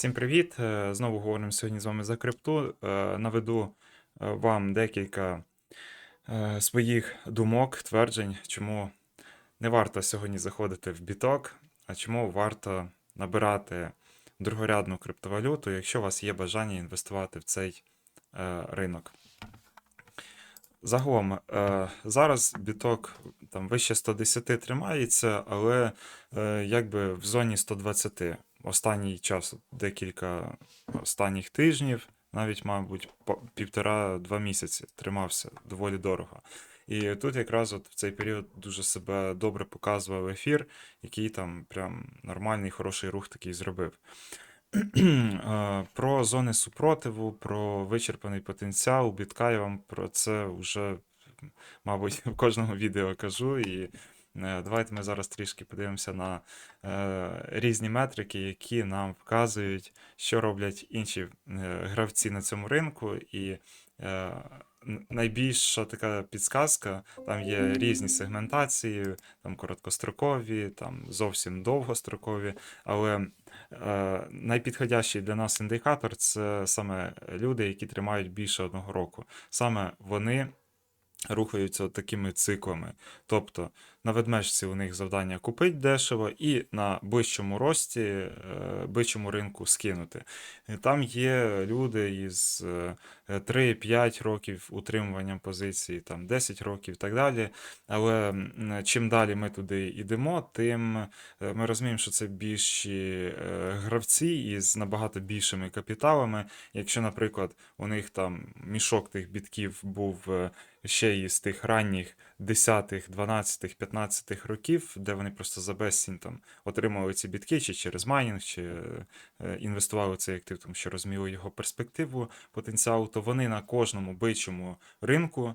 Всім привіт! Е, Знову говоримо сьогодні з вами за крипту. Е, Наведу е, вам декілька своїх думок, тверджень, чому не варто сьогодні заходити в біток, а чому варто набирати другорядну криптовалюту, якщо у вас є бажання інвестувати в цей ринок. Загалом, зараз біток там вище 110 тримається, але якби в зоні 120. Останній час, декілька останніх тижнів, навіть, мабуть, півтора-два місяці тримався доволі дорого. І тут якраз от в цей період дуже себе добре показував ефір, який там прям нормальний, хороший рух такий зробив. Про зони супротиву, про вичерпаний потенціал бітка я вам про це вже, мабуть, в кожному відео кажу. І давайте ми зараз трішки подивимося на е, різні метрики, які нам вказують, що роблять інші е, гравці на цьому ринку. І е, найбільша така підсказка, там є різні сегментації, там короткострокові, там зовсім довгострокові, але Е, найпідходящий для нас індикатор це саме люди, які тримають більше одного року. Саме вони рухаються такими циклами. Тобто на ведмежці у них завдання купити дешево і на ближчому рості, е, ближчому ринку скинути. І Там є люди із е, 3-5 років утримуванням позиції, там 10 років і так далі. Але чим далі ми туди йдемо, тим е, ми розуміємо, що це більші е, гравці із набагато більшими капіталами. Якщо, наприклад, у них там мішок тих бітків був е, ще із тих ранніх 10-х, 12-х, 15-х років, де вони просто за безцінь там отримали ці бітки, чи через майнінг, чи е, інвестували в цей актив, тому що розуміли його перспективу, потенціалу, то вони на кожному бичому ринку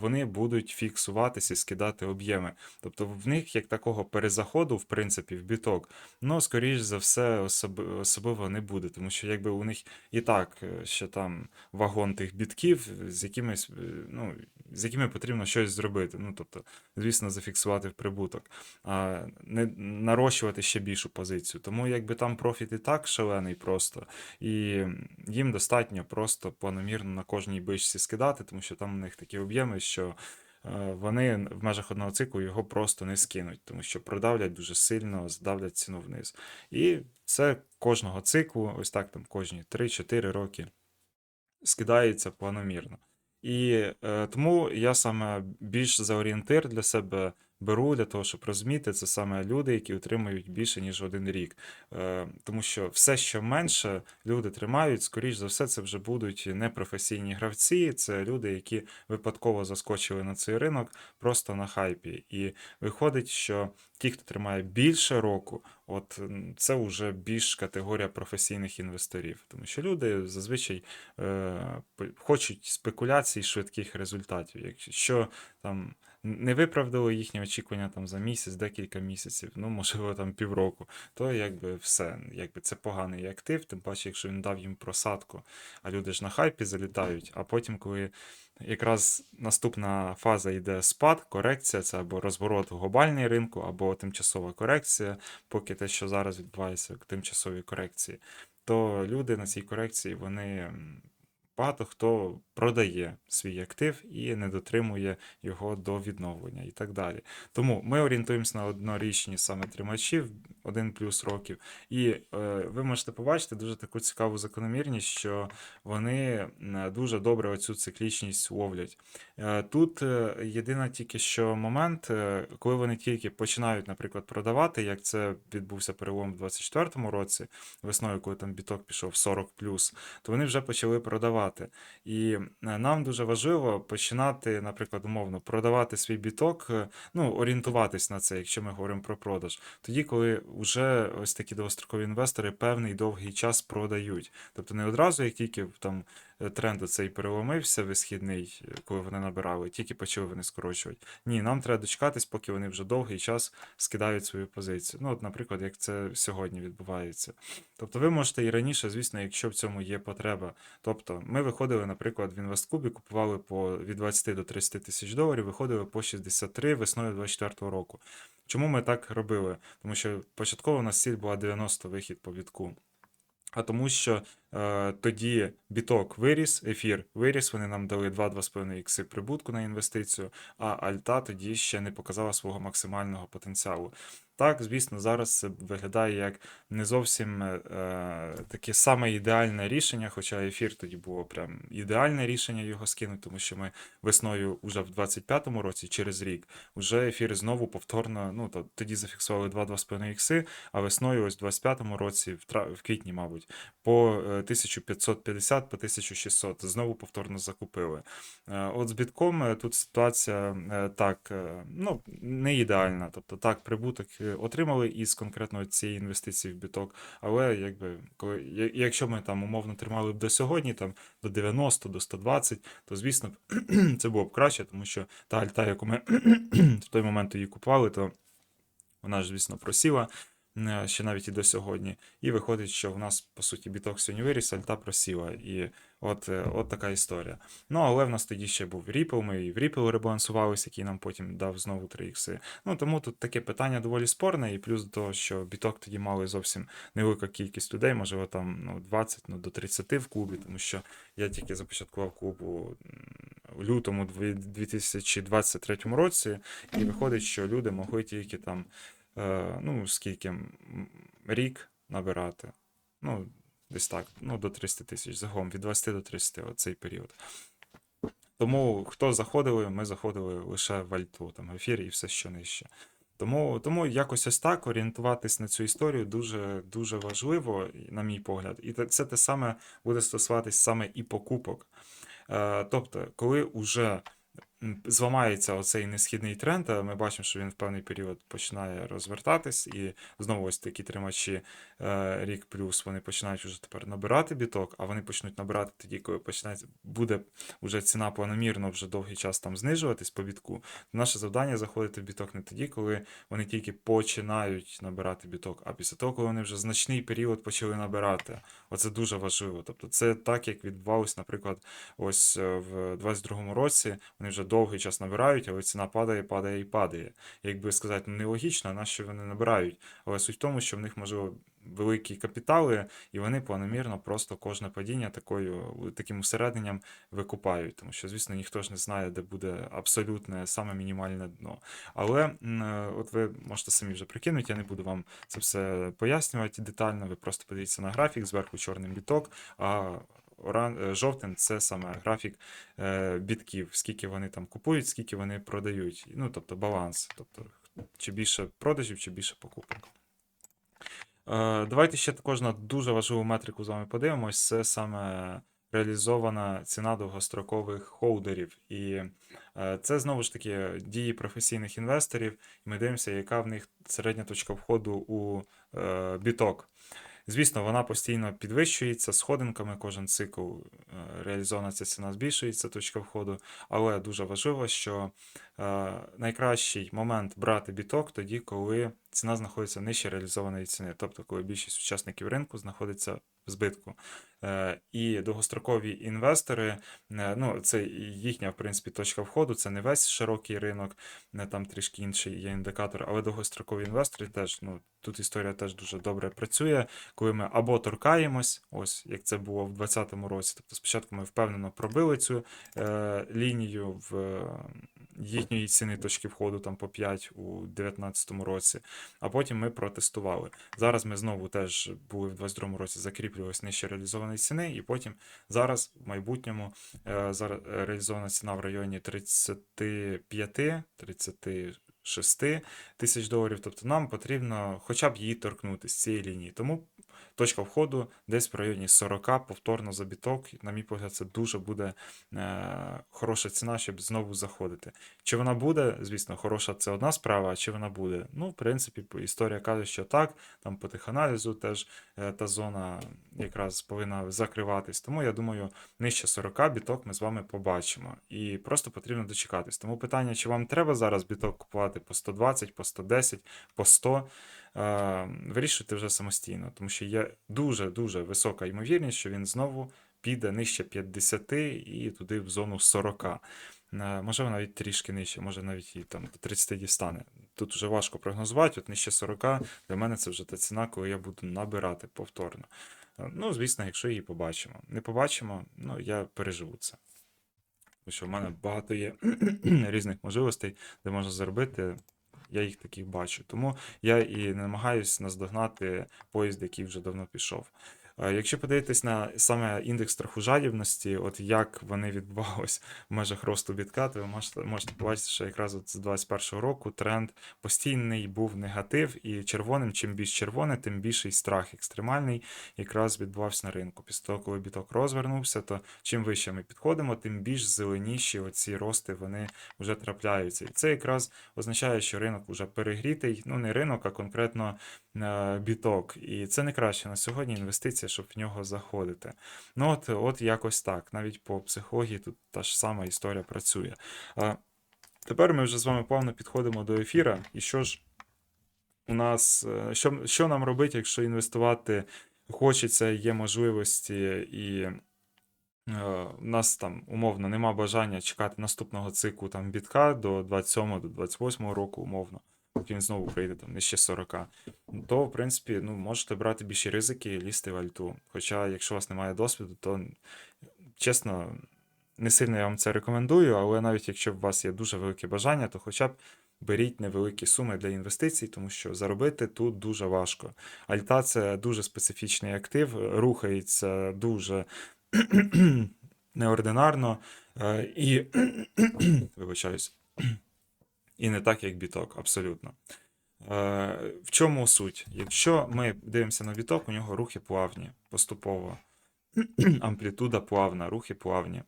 вони будуть фіксуватися і скидати об'єми. Тобто в них як такого перезаходу, в принципі, в біток, ну, скоріш за все, особ- особливо не буде, тому що якби у них і так е, ще там вагон тих бітків, з якимись, е, ну, з якими потрібно щось зробити. Ну, тобто, звісно, зафіксувати в прибуток, а не нарощувати ще більшу позицію. Тому якби там профіт і так шалений просто, і їм достатньо просто планомірно на кожній бичці скидати, тому що там у них такі об'єми, що е, вони в межах одного циклу його просто не скинуть, тому що продавлять дуже сильно, здавлять ціну вниз. І це кожного циклу, ось так там кожні 3-4 роки скидається планомірно. І е, тому я саме більш за орієнтир для себе беру для того, щоб розуміти, це саме люди, які отримують більше, ніж один рік. Е, тому що все, що менше люди тримають, скоріш за все, це вже будуть непрофесійні гравці, це люди, які випадково заскочили на цей ринок просто на хайпі. І виходить, що ті, хто тримає більше року, от це вже більш категорія професійних інвесторів, тому що люди зазвичай е, хочуть спекуляцій швидких результатів. Якщо там не виправдало їхні очікування там за місяць, декілька місяців, ну можливо там півроку, то якби все, якби це поганий актив, тим паче, якщо він дав їм просадку, а люди ж на хайпі залітають, а потім, коли якраз наступна фаза йде спад, корекція, це або розворот в глобальний ринку, або тимчасова корекція, поки те, що зараз відбувається, тимчасові корекції, то люди на цій корекції вони. Багато хто продає свій актив і не дотримує його до відновлення і так далі. Тому ми орієнтуємося на однорічні саме тримачів, один плюс років. І е, ви можете побачити дуже таку цікаву закономірність, що вони дуже добре оцю циклічність ловлять. Е, Тут е, єдине тільки що момент, е, коли вони тільки починають, наприклад, продавати, як це відбувся перелом в 24-му році, весною, коли там біток пішов 40 то вони вже почали продавати. І е, нам дуже важливо починати, наприклад, умовно, продавати свій біток, е, ну, орієнтуватись на це, якщо ми говоримо про продаж. Тоді, коли вже ось такі довгострокові інвестори певний довгий час продають. Тобто не одразу, як тільки там тренд цей переломився висхідний, е, коли вони набирали, тільки почали вони скорочувати. Ні, нам треба дочекатись, поки вони вже довгий час скидають свою позицію. Ну, от, наприклад, як це сьогодні відбувається. Тобто ви можете і раніше, звісно, якщо в цьому є потреба. Тобто ми виходили, наприклад, в інвесткубі, купували по від 20 до 30 тисяч доларів, виходили по 63 весною 24 року. Чому ми так робили? Тому що початково у нас ціль була 90 вихід по бітку. А тому що е, тоді біток виріс, ефір виріс, вони нам дали 2-2,5 ікси прибутку на інвестицію, а альта тоді ще не показала свого максимального потенціалу. Так, звісно, зараз це виглядає як не зовсім е, таке саме ідеальне рішення, хоча ефір тоді було прям ідеальне рішення його скинути, тому що ми весною уже в 25-му році, через рік, вже ефір знову повторно, ну то тоді зафіксували 2-2,5 ікси, а весною, ось в 25-му році, в, в квітні, мабуть, по е, 1550 по 1600 знову повторно закупили. Е, От з бітком е, тут ситуація е, так, ну, не ідеальна. Тобто так, прибуток отримали із конкретно цієї інвестиції в біток, але якби коли, якщо ми там умовно тримали б до сьогодні, там до 90, до 120, то звісно це було б краще, тому що та альта, яку ми в той момент її купували, то вона ж, звісно, просіла ще навіть і до сьогодні. І виходить, що в нас, по суті, біток сьогодні виріс, альта просіла. І от, е, от така історія. Ну, але в нас тоді ще був Ripple, ми і в Ripple ребалансувалися, який нам потім дав знову 3 ікси. Ну, тому тут таке питання доволі спорне, і плюс до того, що біток тоді мали зовсім невелика кількість людей, можливо, там ну, 20 ну, до 30 в клубі, тому що я тільки започаткував клуб у лютому 2023 році, і виходить, що люди могли тільки там, е, ну, скільки, рік набирати. Ну, десь так, ну, до 300 тисяч загалом, від 20 до 30 оцей період. Тому хто заходили, ми заходили лише в альту, там, ефір і все, що нижче. Тому, тому якось ось так орієнтуватись на цю історію дуже, дуже важливо, на мій погляд. І це те саме буде стосуватись саме і покупок. Е, тобто, коли уже зламається оцей несхідний тренд, а ми бачимо, що він в певний період починає розвертатись, і знову ось такі тримачі е, рік плюс вони починають вже тепер набирати біток, а вони почнуть набирати тоді, коли починається, буде вже ціна планомірно вже довгий час там знижуватись по бітку. Наше завдання заходити в біток не тоді, коли вони тільки починають набирати біток, а після того, коли вони вже значний період почали набирати. Оце дуже важливо. Тобто, це так, як відбувалось, наприклад, ось е, в 22-му році вони вже довгий час набирають, але ціна падає, падає і падає. Якби сказати, ну нелогічно, на що вони набирають. Але суть в тому, що в них можливо великі капітали, і вони планомірно просто кожне падіння такою, таким усередненням викупають. Тому що, звісно, ніхто ж не знає, де буде абсолютне саме мінімальне дно. Але от ви можете самі вже прикинути, я не буду вам це все пояснювати детально. Ви просто подивіться на графік, зверху чорний біток, а оран... е, жовтим це саме графік е, бітків, скільки вони там купують, скільки вони продають. Ну, тобто баланс. Тобто, чи більше продажів, чи більше покупок. Е, Давайте ще також на дуже важливу метрику з вами подивимось. Це саме реалізована ціна довгострокових холдерів. І це знову ж таки дії професійних інвесторів. І ми дивимося, яка в них середня точка входу у е, біток. Звісно, вона постійно підвищується сходинками, кожен цикл е, реалізована ця ціна збільшується, точка входу. Але дуже важливо, що е, найкращий момент брати біток тоді, коли ціна знаходиться нижче реалізованої ціни, тобто коли більшість учасників ринку знаходиться в збитку. Е, І довгострокові інвестори, е, ну це їхня, в принципі, точка входу, це не весь широкий ринок, не там трішки інший є індикатор, але довгострокові інвестори теж, ну тут історія теж дуже добре працює, коли ми або торкаємось, ось як це було в 2020 році. Тобто спочатку ми впевнено пробили цю е, лінію в їхньої ціни точки входу там по 5 у 2019 році, а потім ми протестували. Зараз ми знову теж були в 2022 році, закріплювалися нижче реалізованої ціни, і потім зараз в майбутньому е, зараз реалізована ціна в районі 35 36 тисяч доларів. Тобто нам потрібно хоча б її торкнути з цієї лінії. Тому точка входу десь в районі 40 повторно за біток. На мій погляд, це дуже буде е, хороша ціна, щоб знову заходити. Чи вона буде, звісно, хороша це одна справа, а чи вона буде? Ну, в принципі, історія каже, що так, там по теханалізу теж е, та зона якраз повинна закриватись. Тому я думаю, нижче 40 біток ми з вами побачимо. І просто потрібно дочекатись. Тому питання, чи вам треба зараз біток купувати по 120, по 110, по 100, е, вирішуйте вже самостійно, тому що є дуже-дуже висока ймовірність, що він знову піде нижче 50 і туди в зону 40. Е, Можливо, навіть трішки нижче, може навіть і там до 30 дістане. Тут вже важко прогнозувати, от нижче 40 для мене це вже та ціна, коли я буду набирати повторно. Е, Ну, звісно, якщо її побачимо. Не побачимо, ну я переживу це. Тому що в мене багато є різних можливостей, де можна заробити. Я їх таких бачу. Тому я і намагаюсь наздогнати поїзд, який вже давно пішов. Е, Якщо подивитись на саме індекс страху жадібності, от як вони відбувались в межах росту бітка, то ви можете, можете побачити, що якраз от з 21-го року тренд постійний був негатив, і червоним, чим більш червоне, тим більший страх екстремальний якраз відбувався на ринку. Після того, коли біток розвернувся, то чим вище ми підходимо, тим більш зеленіші оці рости вони вже трапляються. І це якраз означає, що ринок вже перегрітий, ну не ринок, а конкретно біток. І це не краще на сьогодні інвестиція, щоб в нього заходити. Ну от, от якось так. Навіть по психології тут та ж сама історія працює. Тепер ми вже з вами плавно підходимо до ефіра. І що ж у нас, е, що, що нам робити, якщо інвестувати хочеться, є можливості і. е, У нас там умовно нема бажання чекати наступного циклу там бітка до 27 до 28 року, умовно, поки він знову прийде там нижче 40, то в принципі ну, можете брати більші ризики і лізти в альту. Хоча, якщо у вас немає досвіду, то чесно, не сильно я вам це рекомендую, але навіть якщо у вас є дуже велике бажання, то хоча б беріть невеликі суми для інвестицій, тому що заробити тут дуже важко. Альта це дуже специфічний актив, рухається дуже неординарно е, і вибачаюсь. І не так, як біток, абсолютно. Е, В чому суть? Якщо ми дивимося на біток, у нього рухи плавні, поступово. Амплітуда плавна, рухи плавні.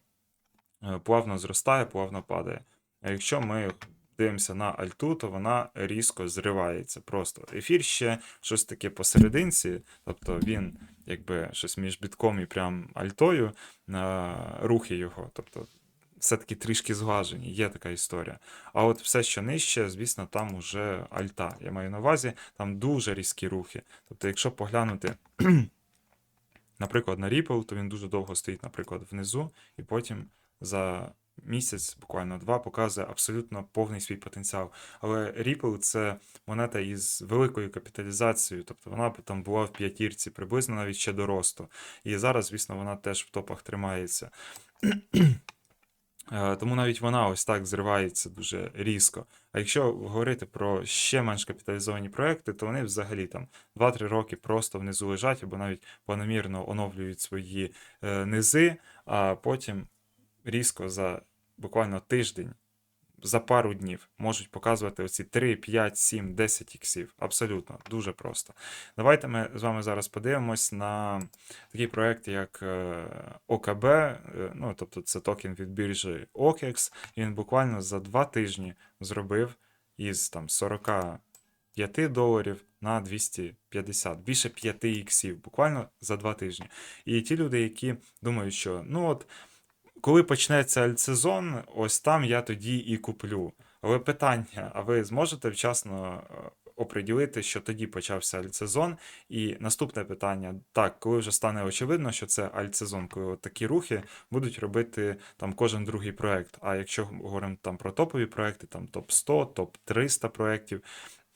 Е, Плавно зростає, плавно падає. А якщо ми дивимося на альту, то вона різко зривається. Просто ефір ще щось таке посерединці, тобто він якби щось між бітком і прям альтою, е, рухи його. Тобто все-таки трішки зглажені, є така історія. А от все, що нижче, звісно, там уже альта. Я маю на увазі, там дуже різкі рухи. Тобто, якщо поглянути, наприклад, на Ripple, то він дуже довго стоїть, наприклад, внизу, і потім за місяць, буквально два, показує абсолютно повний свій потенціал. Але Ripple це монета із великою капіталізацією, тобто вона там була в п'ятірці, приблизно навіть ще до росту. І зараз, звісно, вона теж в топах тримається. Е, Тому навіть вона ось так зривається дуже різко. А якщо говорити про ще менш капіталізовані проекти, то вони взагалі там 2-3 роки просто внизу лежать або навіть планомірно оновлюють свої е, низи, а потім різко за буквально тиждень, за пару днів можуть показувати оці 3, 5, 7, 10 іксів. Абсолютно, дуже просто. Давайте ми з вами зараз подивимось на такий проект, як е, ОКБ, е, ну тобто це токен від біржі OKEX, він буквально за два тижні зробив із там 45 доларів на 250, більше 5 іксів, буквально за два тижні. І ті люди, які думають, що ну от коли почнеться альтсезон, ось там я тоді і куплю. Але питання: а ви зможете вчасно е, оприділити, що тоді почався альтсезон? І наступне питання: так, коли вже стане очевидно, що це альтсезон, коли от такі рухи будуть робити там кожен другий проект. А якщо говоримо там про топові проекти, там топ 100, топ 300 проєктів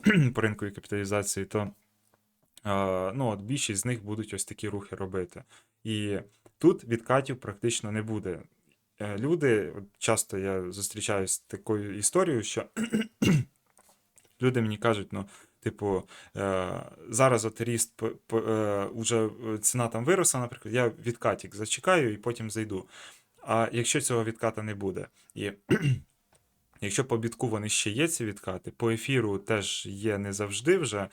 по ринковій капіталізації, то е, ну, от більшість з них будуть ось такі рухи робити. І тут відкатів практично не буде. Е, Люди, часто я зустрічаюся з такою історією, що люди мені кажуть, ну, типу, е, зараз от ріст е, уже ціна там виросла, наприклад, я відкатик зачекаю і потім зайду. А якщо цього відката не буде, і якщо по бітку вони ще є ці відкати, по ефіру теж є не завжди вже,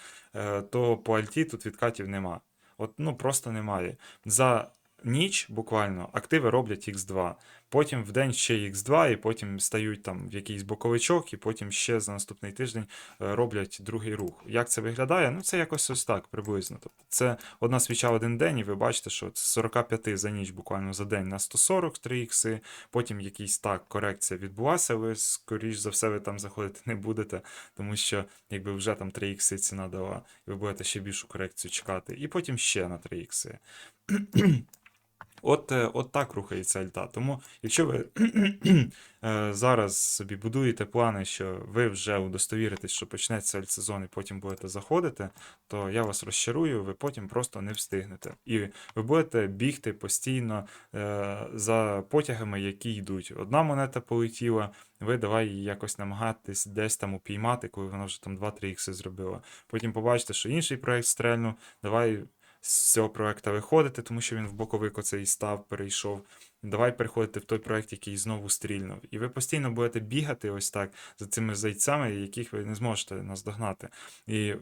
то по альті тут відкатів нема. От ну просто немає. За ніч буквально активи роблять X2, потім в день ще X2, і потім стають там в якийсь боковичок, і потім ще за наступний тиждень е, роблять другий рух. Як це виглядає? Ну це якось ось так приблизно. Тобто це одна свіча один день, і ви бачите, що з 45 за ніч буквально за день на 143 ікси, потім якийсь так корекція відбулася, ви скоріш за все ви там заходити не будете, тому що якби вже там 3 ікси ціна дала, і ви будете ще більшу корекцію чекати, і потім ще на 3 ікси. От, е, от так рухається альта. Тому, якщо ви е, зараз собі будуєте плани, що ви вже удостовіритесь, що почнеться альтсезон і потім будете заходити, то я вас розчарую, ви потім просто не встигнете. І ви будете бігти постійно е, за потягами, які йдуть. Одна монета полетіла, ви давай її якось намагатись десь там упіймати, коли вона вже там 2-3 ікси зробила. Потім побачите, що інший проект стрельнув, давай з цього проекту виходити, тому що він в боковик оцей став, перейшов. Давай переходити в той проект, який знову стрільнув. І ви постійно будете бігати ось так за цими зайцями, яких ви не зможете наздогнати. І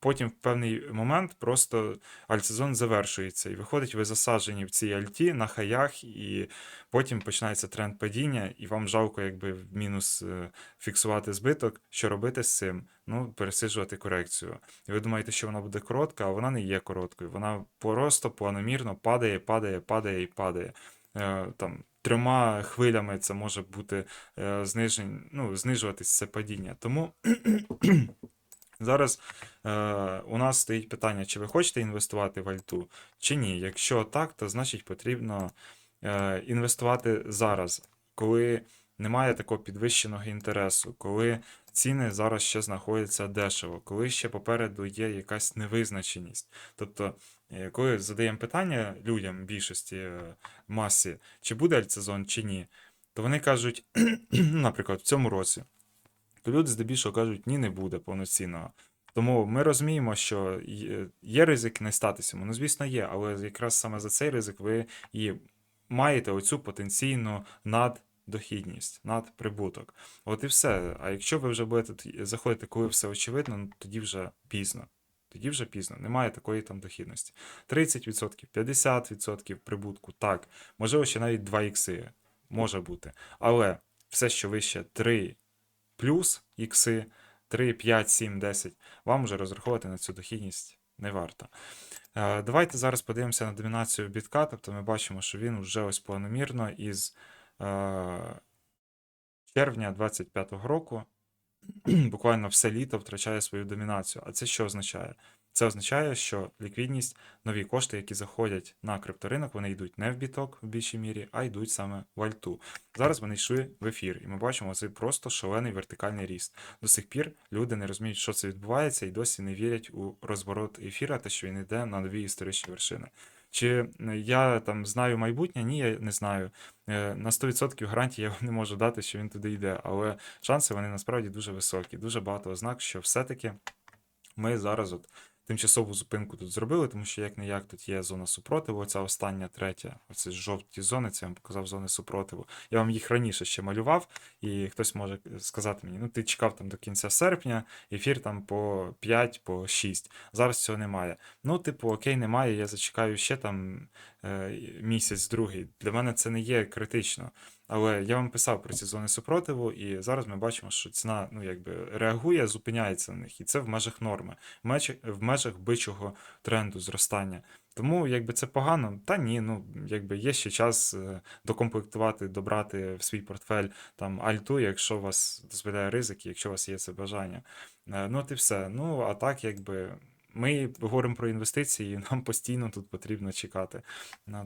потім в певний момент просто альтсезон завершується. І виходить, ви засаджені в цій альті на хаях, і потім починається тренд падіння, і вам жалко, якби в мінус е, фіксувати збиток. Що робити з цим? Ну, пересиджувати корекцію. І ви думаєте, що вона буде коротка, а вона не є короткою. Вона просто планомірно падає, падає, падає і падає. Е, Там трьома хвилями це може бути е, знижень, ну, знижуватись це падіння. Тому зараз е, у нас стоїть питання, чи ви хочете інвестувати в альту, чи ні. Якщо так, то значить потрібно е, інвестувати зараз, коли немає такого підвищеного інтересу, коли ціни зараз ще знаходяться дешево, коли ще попереду є якась невизначеність. Тобто, е, коли задаємо питання людям, більшості е, масі, чи буде альтсезон, чи ні, то вони кажуть, ну, наприклад, в цьому році, то люди здебільшого кажуть, ні, не буде повноцінного. Тому ми розуміємо, що є- ризик не статися. Ну, звісно, є, але якраз саме за цей ризик ви і маєте оцю потенційну наддохідність, надприбуток. От і все. А якщо ви вже будете заходити, коли все очевидно, ну, тоді вже пізно. Тоді вже пізно, немає такої там дохідності. 30%, 50% прибутку, так. Можливо, ще навіть 2 ікси. Може бути. Але все, що вище 3 плюс ікси, 3, 5, 7, 10, вам вже розраховувати на цю дохідність не варто. Е, Давайте зараз подивимося на домінацію бітка. Тобто ми бачимо, що він вже ось планомірно із е, червня 25-го року буквально все літо втрачає свою домінацію. А це що означає? Це означає, що ліквідність, нові кошти, які заходять на крипторинок, вони йдуть не в біток в більшій мірі, а йдуть саме в альту. Зараз вони йшли в ефір, і ми бачимо цей просто шалений вертикальний ріст. До сих пір люди не розуміють, що це відбувається, і досі не вірять у розворот ефіра, те, що він йде на нові історичні вершини. Чи е, я там знаю майбутнє? Ні, я не знаю. Е, На 100% гарантії я вам не можу дати, що він туди йде, але шанси вони насправді дуже високі. Дуже багато ознак, що все-таки ми зараз от тимчасову зупинку тут зробили, тому що як не як тут є зона супротиву, оця остання третя, оці жовті зони, це я вам показав зони супротиву. Я вам їх раніше ще малював, і хтось може сказати мені, ну ти чекав там до кінця серпня, ефір там по 5, по 6. Зараз цього немає. Ну, типу, окей, немає, я зачекаю ще там е, місяць другий. Для мене це не є критично. Але я вам писав про ці зони супротиву, і зараз ми бачимо, що ціна ну, якби реагує, зупиняється на них, і це в межах норми, в межах, бичого тренду зростання. Тому якби це погано, та ні, ну якби є ще час е, докомплектувати, добрати в свій портфель там альту, якщо у вас дозволяє ризики, якщо у вас є це бажання. Е, Ну, от і все. Ну, а так, якби. Ми говоримо про інвестиції, нам постійно тут потрібно чекати.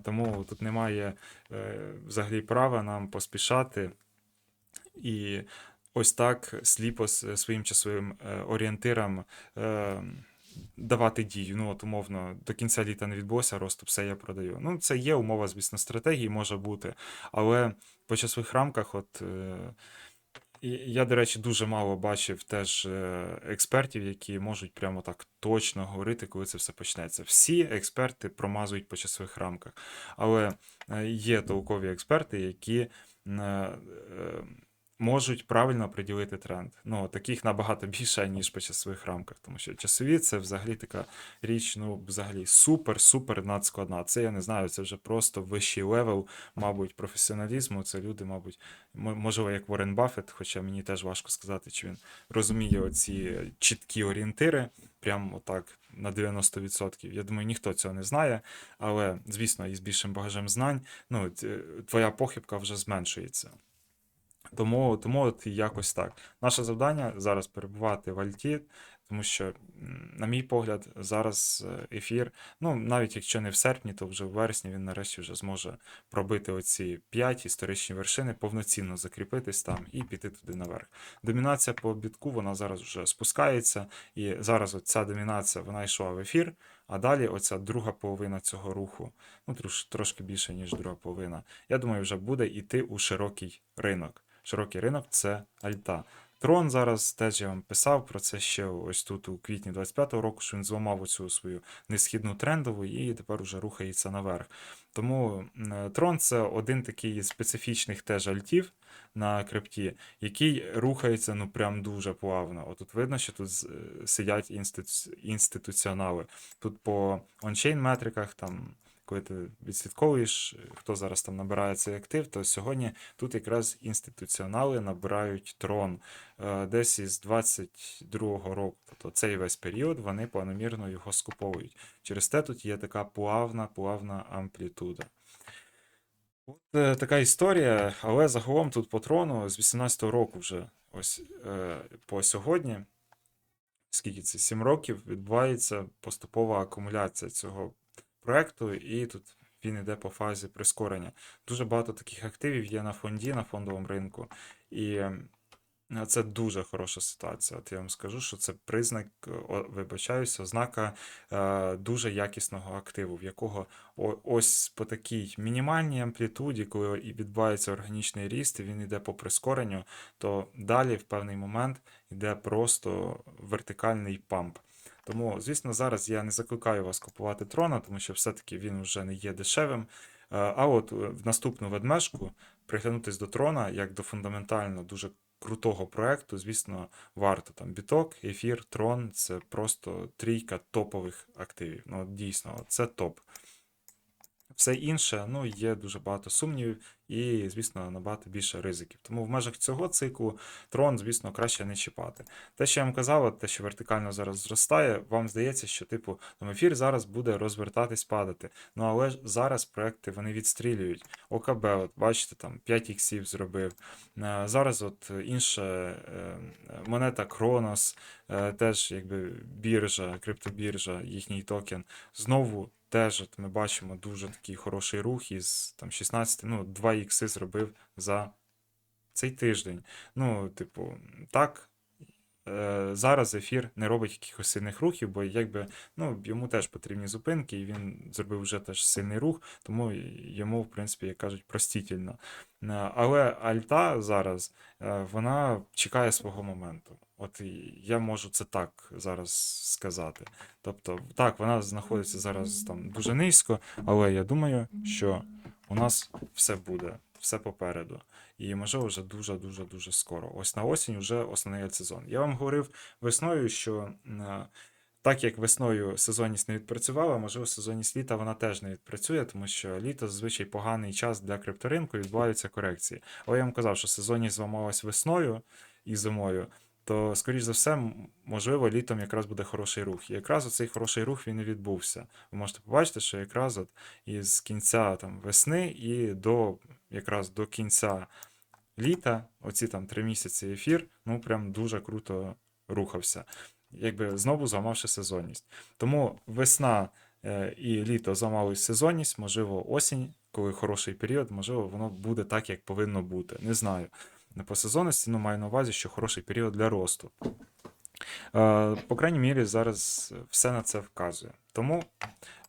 Тому тут немає е, взагалі права нам поспішати. І ось так сліпо своїм часовим е, орієнтирам е, давати дію. Ну, от умовно, до кінця літа не відбулося росту, все я продаю. Ну, це є умова, звісно, стратегії, може бути. Але по часових рамках, от. е, Я, до речі, дуже мало бачив теж е, експертів, які можуть прямо так точно говорити, коли це все почнеться. Всі експерти промазують по часових рамках, але е, є толкові експерти, які е, можуть правильно приділити тренд. Ну, таких набагато більше, ніж по часових рамках, тому що часові це взагалі така річ, ну, взагалі супер-супер надскладна. Це я не знаю, це вже просто вищий левел, мабуть, професіоналізму. Це люди, мабуть, можливо, як Уоррен Баффет, хоча мені теж важко сказати, чи він розуміє оці чіткі орієнтири, прямо отак на 90%. Я думаю, ніхто цього не знає, але, звісно, із більшим багажем знань, ну, твоя похибка вже зменшується. Тому, тому от якось так. Наше завдання зараз перебувати в альті, тому що, на мій погляд, зараз е, ефір, ну навіть якщо не в серпні, то вже в вересні він нарешті вже зможе пробити оці 5 історичні вершини, повноцінно закріпитись там і піти туди наверх. Домінація по бітку вона зараз вже спускається, і зараз ця домінація вона йшла в ефір. А далі оця друга половина цього руху, ну трош, трошки більше, ніж друга половина, я думаю, вже буде йти у широкий ринок. Широкий ринок це альта. Трон зараз теж я вам писав про це ще ось тут у квітні 25-го року, що він зламав оцю свою несхідну трендову і тепер уже рухається наверх. Тому трон це один такий специфічних теж альтів на крипті, який рухається ну прям дуже плавно. Отут видно, що тут е, сидять інститу... інституціонали. Тут по ончейн метриках, там, коли ти відслідковуєш, хто зараз там набирає цей актив, то сьогодні тут якраз інституціонали набирають трон е, десь із 22-го року. Тобто цей весь період вони планомірно його скуповують. Через те тут є така плавна, плавна амплітуда. От е, така історія, але загалом тут по трону з 18-го року вже ось е, по сьогодні, скільки це, 7 років, відбувається поступова акумуляція цього проекту, і тут він йде по фазі прискорення. Дуже багато таких активів є на фонді, на фондовому ринку. І е, це дуже хороша ситуація. От я вам скажу, що це признак, о, вибачаюсь, ознака е, дуже якісного активу, в якого ось по такій мінімальній амплітуді, коли і відбувається органічний ріст, і він йде по прискоренню, то далі в певний момент йде просто вертикальний памп. Тому, звісно, зараз я не закликаю вас купувати трона, тому що все-таки він вже не є дешевим. Е, А от е, в наступну ведмежку приглянутись до трона як до фундаментально дуже крутого проекту, звісно, варто там біток, ефір, трон це просто трійка топових активів. Ну, дійсно, це топ. Все інше, ну, є дуже багато сумнівів і, звісно, набагато більше ризиків. Тому в межах цього циклу трон, звісно, краще не чіпати. Те, що я вам казав, те, що вертикально зараз зростає, вам здається, що, типу, там ефір зараз буде розвертатись, падати. Ну, але ж зараз проекти вони відстрілюють. ОКБ, от бачите, там 5 іксів зробив. Е, Зараз от інша е, монета Кронос, е, теж якби біржа, криптобіржа, їхній токен. Знову теж от ми бачимо дуже такий хороший рух із там 16, ну, 2 ікси зробив за цей тиждень. Ну, типу, так. Е, Зараз ефір не робить якихось сильних рухів, бо якби ну, йому теж потрібні зупинки, і він зробив вже теж сильний рух, тому йому, в принципі, як кажуть, простітельно. Е, Але Альта зараз е, вона чекає свого моменту. От я можу це так зараз сказати. Тобто, так, вона знаходиться зараз там дуже низько, але я думаю, що у нас все буде, все попереду. І можливо вже дуже-дуже дуже скоро. Ось на осінь вже основний сезон. Я вам говорив весною, що так як весною сезонність не відпрацювала, можливо, сезонність літа вона теж не відпрацює, тому що літо зазвичай поганий час для крипторинку, відбуваються корекції. Але я вам казав, що сезонність зламалась весною і зимою. То, скоріш за все, можливо, літом якраз буде хороший рух. І якраз оцей хороший рух він і відбувся. Ви можете побачити, що якраз от із кінця там, весни і до якраз до кінця літа, оці там три місяці ефір, ну прям дуже круто рухався. Якби знову зламавши сезонність. Тому весна е, і літо зламали сезонність, можливо, осінь, коли хороший період, можливо, воно буде так, як повинно бути. Не знаю. По сезонності, ну маю на увазі, що хороший період для росту. Е, По крайній мірі, зараз все на це вказує. Тому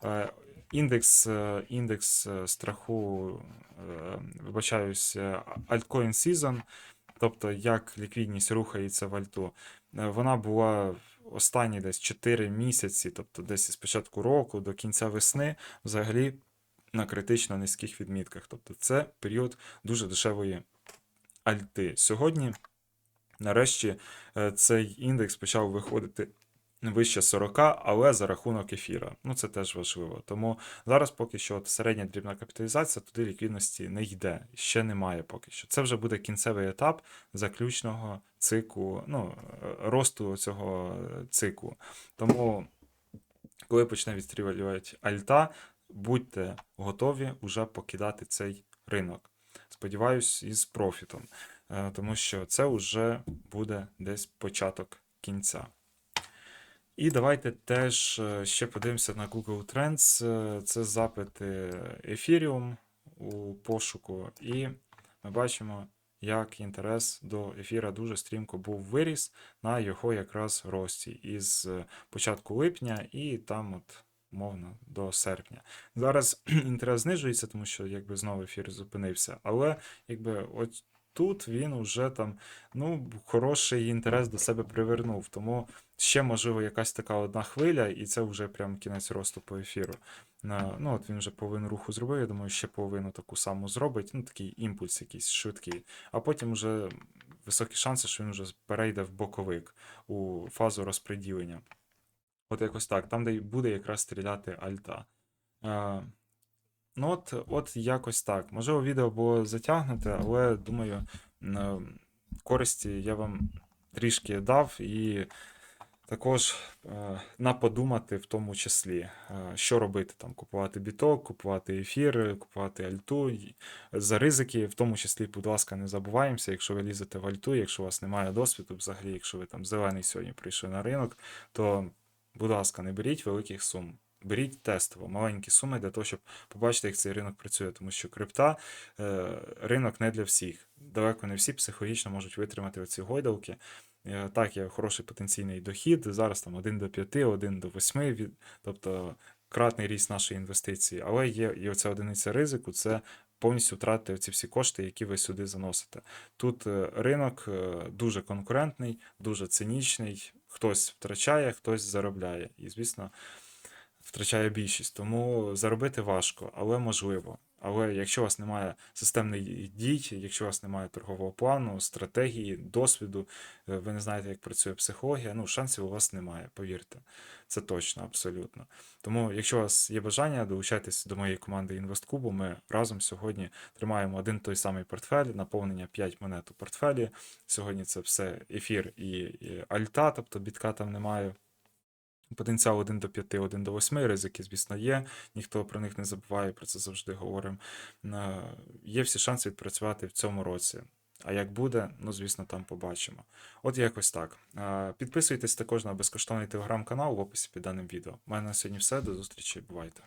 е, індекс, індекс е, страху, е, вибачаюсь, е, Altcoin Season, тобто як ліквідність рухається в альту, е, вона була останні десь 4 місяці, тобто десь з початку року до кінця весни, взагалі на критично низьких відмітках. Тобто це період дуже дешевої альти. Сьогодні, нарешті, е, цей індекс почав виходити вище 40, але за рахунок ефіра. Ну, це теж важливо. Тому зараз поки що от середня дрібна капіталізація, туди ліквідності не йде. Ще немає поки що. Це вже буде кінцевий етап заключного циклу, ну, е, росту цього е, циклу. Тому, коли почне відстрілювати альта, будьте готові вже покидати цей ринок. Сподіваюсь, із профітом, Е, тому що це вже буде десь початок кінця. І давайте теж е, ще подивимося на Google Trends. Е, Це запити Ethereum у пошуку, і ми бачимо, як інтерес до ефіра дуже стрімко був виріс на його якраз рості із е, початку липня і там, от, мовно, до серпня. Зараз інтерес знижується, тому що якби знову ефір зупинився. Але якби от тут він уже там ну, хороший інтерес до себе привернув. Тому ще, можливо, якась така одна хвиля, і це вже прям кінець росту по ефіру. Ну, от він вже половину руху зробив, я думаю, ще половину таку саму зробить. Ну, такий імпульс якийсь швидкий. А потім вже високі шанси, що він вже перейде в боковик у фазу розподілення. От якось так, там, де буде якраз стріляти альта. Е, ну, от, от якось так. Можливо, відео було затягнуте, але думаю, користі я вам трішки дав і також е, на подумати в тому числі, е, що робити там, купувати біток, купувати ефір, купувати альту за ризики, в тому числі, будь ласка, не забуваємося, якщо ви лізете в альту, якщо у вас немає досвіду, взагалі, якщо ви там зелений сьогодні прийшли на ринок, то, будь ласка, не беріть великих сум. Беріть тестово, маленькі суми для того, щоб побачити, як цей ринок працює, тому що крипта е, ринок не для всіх. Далеко не всі психологічно можуть витримати оці гойдалки. Е, Так, є хороший потенційний дохід. Зараз там 1 до 5, 1 до 8, від, тобто кратний ріст нашої інвестиції. Але є і оця одиниця ризику це повністю втратити ці всі кошти, які ви сюди заносите. Тут е, ринок е, дуже конкурентний, дуже цинічний. Хтось втрачає, хтось заробляє. І, звісно, втрачає більшість. Тому заробити важко, але можливо. Але якщо у вас немає системних дій, якщо у вас немає торгового плану, стратегії, досвіду, е, ви не знаєте, як працює психологія, ну шансів у вас немає, повірте. Це точно, абсолютно. Тому, якщо у вас є бажання, долучайтесь до моєї команди Інвесткубу. Ми разом сьогодні тримаємо один той самий портфель, наповнення 5 монет у портфелі. Сьогодні це все ефір і, і альта, тобто бітка там немає. Потенціал 1 до 5, 1 до 8, ризики, звісно, є. Ніхто про них не забуває, про це завжди говоримо. Е, Є всі шанси відпрацювати в цьому році. А як буде, ну звісно, там побачимо. От якось так. Е, Підписуйтесь також на безкоштовний телеграм-канал в описі під даним відео. У мене на сьогодні все. До зустрічі, бувайте.